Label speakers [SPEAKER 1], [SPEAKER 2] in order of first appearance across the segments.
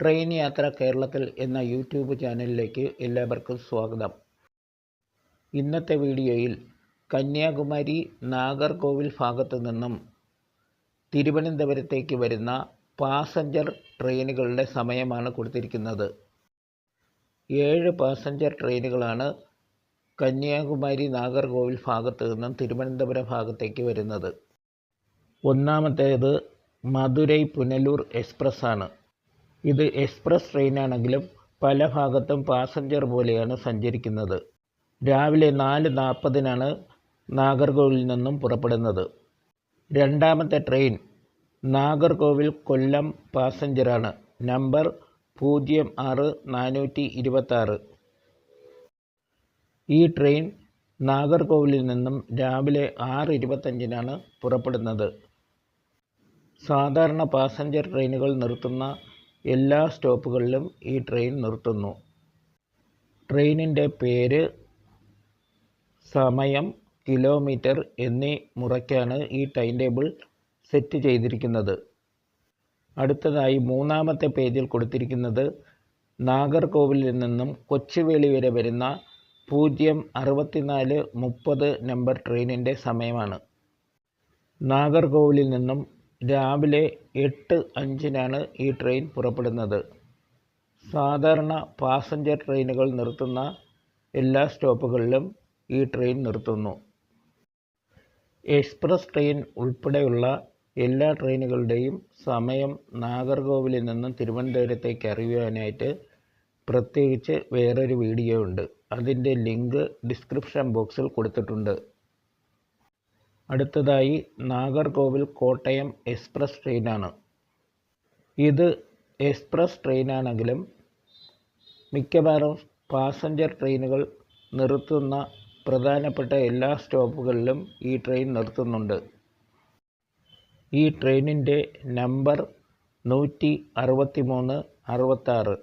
[SPEAKER 1] Train യാത്ര കേരളത്തിൽ എന്ന യൂട്യൂബ് ചാനലിലേക്ക് എല്ലാവർക്കും സ്വാഗതം. ഇന്നത്തെ വീഡിയോയിൽ കന്യാകുമാരി നാഗർകോവിൽ ഭാഗത്തു നിന്നും തിരുവനന്തപുരത്തേക്ക് വരുന്ന പാസഞ്ചർ ട്രെയിനുകളുടെ സമയമാണ് കൊടുത്തിരിക്കുന്നത്. ഏഴ് പാസഞ്ചർ ട്രെയിനുകളാണ് കന്യാകുമാരി നാഗർകോവിൽ ഭാഗത്തു നിന്നും തിരുവനന്തപുരം ഭാഗത്തേക്ക് വരുന്നത്. ഒന്നാമത്തേത് മധുരൈ പുനലൂർ എക്സ്പ്രസ് ആണ് ഇത് എക്സ്പ്രസ് ട്രെയിനാണെങ്കിലും പല ഭാഗത്തും പാസഞ്ചർ പോലെയാണ് സഞ്ചരിക്കുന്നത്. രാവിലെ നാല് നാൽപ്പതിനാണ് നാഗർകോവിലിൽ നിന്നും പുറപ്പെടുന്നത്. രണ്ടാമത്തെ ട്രെയിൻ നാഗർകോവിൽ കൊല്ലം പാസഞ്ചറാണ്. നമ്പർ പൂജ്യം ആറ് നാനൂറ്റി ഇരുപത്താറ്. ഈ ട്രെയിൻ നാഗർകോവിലിൽ നിന്നും രാവിലെ ആറ് ഇരുപത്തഞ്ചിനാണ് പുറപ്പെടുന്നത്. സാധാരണ പാസഞ്ചർ ട്രെയിനുകൾ നിർത്തുന്ന എല്ലാ സ്റ്റോപ്പുകളിലും ഈ ട്രെയിൻ നിർത്തുന്നു. ട്രെയിനിന്റെ പേര് സമയം കിലോമീറ്റർ എന്നീ മുറയ്ക്കാണ് ഈ ടൈം ടേബിൾ സെറ്റ് ചെയ്തിരിക്കുന്നത്. അടുത്തതായി മൂന്നാമത്തെ പേജിൽ കൊടുത്തിരിക്കുന്നത് നാഗർകോവിലിൽ നിന്നും കൊച്ചുവേളി വരെ വരുന്ന പൂജ്യം അറുപത്തിനാല് മുപ്പത് നമ്പർ ട്രെയിനിന്റെ സമയമാണ്. നാഗർകോവിലിൽ നിന്നും രാവിലെ എട്ട് അഞ്ചിനാണ് ഈ ട്രെയിൻ പുറപ്പെടുന്നത്. സാധാരണ പാസഞ്ചർ ട്രെയിനുകൾ നിർത്തുന്ന എല്ലാ സ്റ്റോപ്പുകളിലും ഈ ട്രെയിൻ നിർത്തുന്നു. എക്സ്പ്രസ് ട്രെയിൻ ഉൾപ്പെടെയുള്ള എല്ലാ ട്രെയിനുകളുടെയും സമയം നാഗർകോവിലിൽ നിന്നും തിരുവനന്തപുരത്തേക്ക് അറിയുവാനായിട്ട് പ്രത്യേകിച്ച് വേറൊരു വീഡിയോ ഉണ്ട് അതിന്റെ ലിങ്ക് ഡിസ്ക്രിപ്ഷൻ ബോക്സിൽ കൊടുത്തിട്ടുണ്ട്. അടുത്തതായി നാഗർകോവിൽ കോട്ടയം എക്സ്പ്രസ് ട്രെയിനാണ്. ഇത് എക്സ്പ്രസ് ട്രെയിനാണെങ്കിലും മിക്കവാറും പാസഞ്ചർ ട്രെയിനുകൾ നിർത്തുന്ന പ്രധാനപ്പെട്ട എല്ലാ സ്റ്റോപ്പുകളിലും ഈ ട്രെയിൻ നിർത്തുന്നുണ്ട്. ഈ ട്രെയിനിന്റെ നമ്പർ നൂറ്റി അറുപത്തി മൂന്ന് അറുപത്താറ്.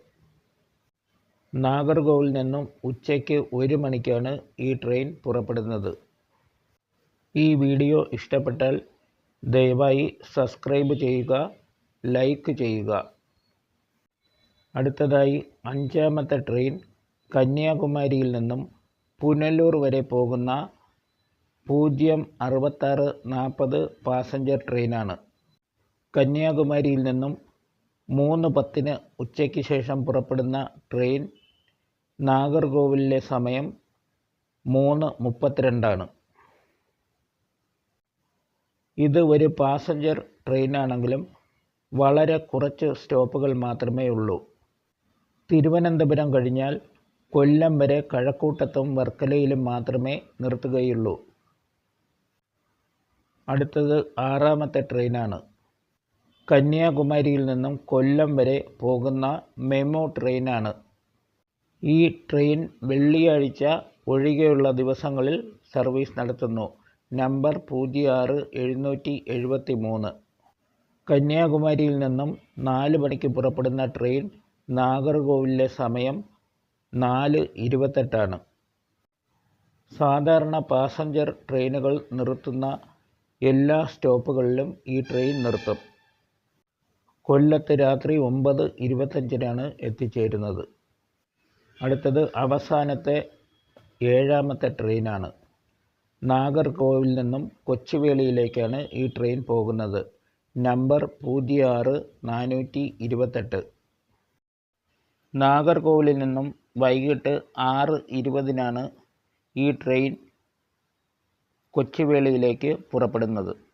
[SPEAKER 1] നാഗർകോവിൽ നിന്നും ഉച്ചയ്ക്ക് ഒരു മണിക്കാണ് ഈ ട്രെയിൻ പുറപ്പെടുന്നത്. ഈ വീഡിയോ ഇഷ്ടപ്പെട്ടാൽ ദയവായി സബ്സ്ക്രൈബ് ചെയ്യുക ലൈക്ക് ചെയ്യുക. അടുത്തതായി അഞ്ചാമത്തെ ട്രെയിൻ കന്യാകുമാരിയിൽ നിന്നും പുനലൂർ വരെ പോകുന്ന പൂജ്യം അറുപത്താറ് നാൽപ്പത് പാസഞ്ചർ ട്രെയിനാണ്. കന്യാകുമാരിയിൽ നിന്നും മൂന്ന് പത്തിന് ഉച്ചയ്ക്ക് ശേഷം പുറപ്പെടുന്ന ട്രെയിൻ നാഗർകോവിലിലെ സമയം മൂന്ന് മുപ്പത്തിരണ്ടാണ്. ഇത് ഒരു പാസഞ്ചർ ട്രെയിനാണെങ്കിലും വളരെ കുറച്ച് സ്റ്റോപ്പുകൾ മാത്രമേ ഉള്ളൂ. തിരുവനന്തപുരം കഴിഞ്ഞാൽ കൊല്ലം വരെ കഴക്കൂട്ടത്തും വർക്കലയിലും മാത്രമേ നിർത്തുകയുള്ളൂ. അടുത്തത് ആറാമത്തെ ട്രെയിനാണ് കന്യാകുമാരിയിൽ നിന്നും കൊല്ലം വരെ പോകുന്ന മെമോ ട്രെയിനാണ് ഈ ട്രെയിൻ വെള്ളിയാഴ്ച ഒഴികെയുള്ള ദിവസങ്ങളിൽ സർവീസ് നടത്തുന്നു. നമ്പർ പൂജ്യം ആറ് എഴുന്നൂറ്റി എഴുപത്തി മൂന്ന് കന്യാകുമാരിയിൽ നിന്നും നാല് മണിക്ക് പുറപ്പെടുന്ന ട്രെയിൻ നാഗർകോവിലിലെ സമയം നാല് ഇരുപത്തെട്ടാണ്. സാധാരണ പാസഞ്ചർ ട്രെയിനുകൾ നിർത്തുന്ന എല്ലാ സ്റ്റോപ്പുകളിലും ഈ ട്രെയിൻ നിർത്തും. കൊല്ലത്ത് രാത്രി ഒമ്പത് ഇരുപത്തഞ്ചിനാണ് എത്തിച്ചേരുന്നത്. അടുത്തത് അവസാനത്തെ ഏഴാമത്തെ ട്രെയിനാണ്. നാഗർകോവിൽ നിന്നും കൊച്ചുവേളിയിലേക്കാണ് ഈ ട്രെയിൻ പോകുന്നത്. നമ്പർ പൂജ്യം ആറ് നാനൂറ്റി ഇരുപത്തെട്ട്. നാഗർകോവിലിൽ നിന്നും വൈകിട്ട് ആറ് ഇരുപതിനാണ് ഈ ട്രെയിൻ കൊച്ചുവേളിയിലേക്ക് പുറപ്പെടുന്നത്.